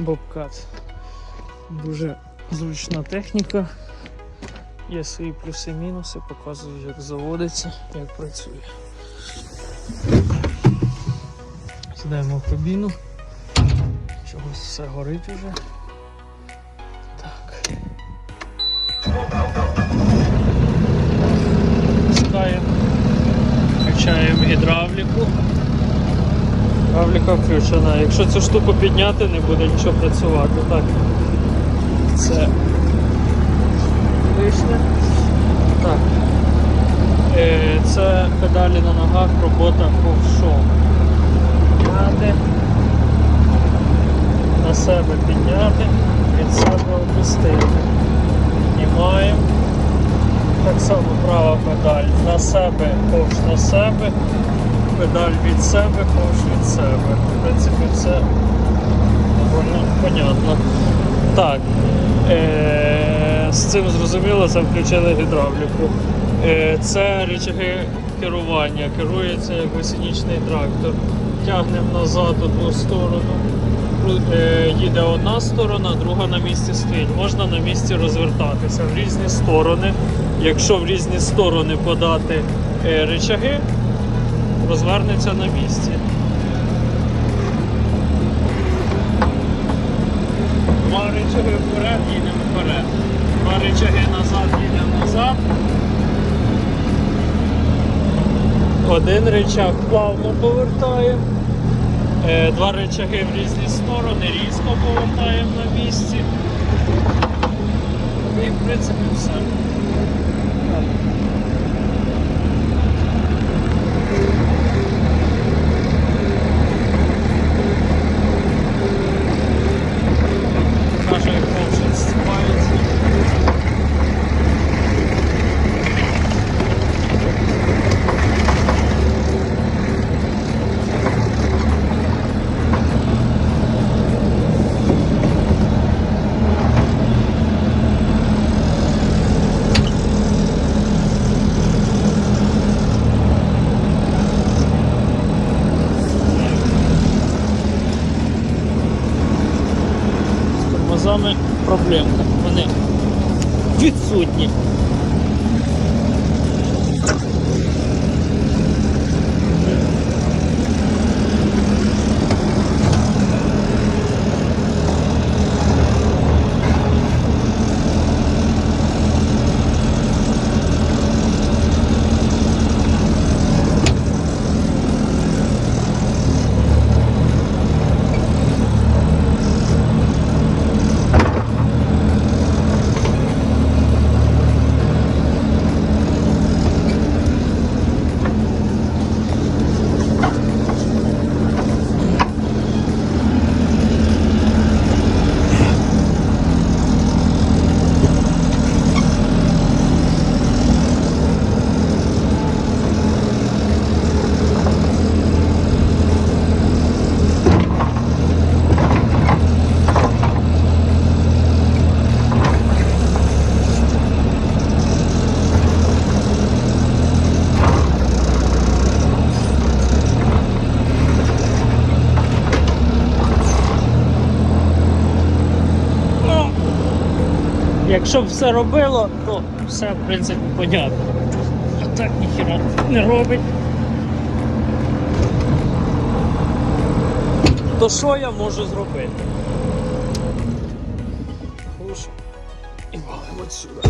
Бобкат. Дуже зручна техніка. Є свої плюси-мінуси, показую, як заводиться, як працює. Сідаємо в кабіну. Чогось все горить уже. Так. Пускаємо. Включаємо гідравліку. Гідравліка включена. Якщо цю штуку підняти, не буде нічого працювати. Так. Це лишнє. Так. Е, Це педалі на ногах, робота ковшом. Підняти. На себе підняти, від себе опустити. Піднімаємо. Так само права педаль на себе, ковш на себе, педаль від себе, ковш від себе. В принципі, все доволі понятно. Так. Е- з цим зрозуміло, це включили гідравліку. Е- це рычаги керування, керується як гусеничний трактор. Тягнемо назад одну сторону. Е, Їде одна сторона, друга на місці стоїть. Можна на місці розвертатися в різні сторони. Якщо в різні сторони подати е, рычаги, розвернеться на місці. Два рычаги вперед, їдемо вперед. Два рычаги назад, їдемо назад. Один рычаг плавно повертаємо. Е, Два рычаги в різні сторони, різко повертаємо на місці. І в принципі все. Тормозами проблемка. Вони відсутні. Якщо б все робило, то все в принципі понятно. А так ніхіра не робить. То що я можу зробити? Хуш і валимо сюди.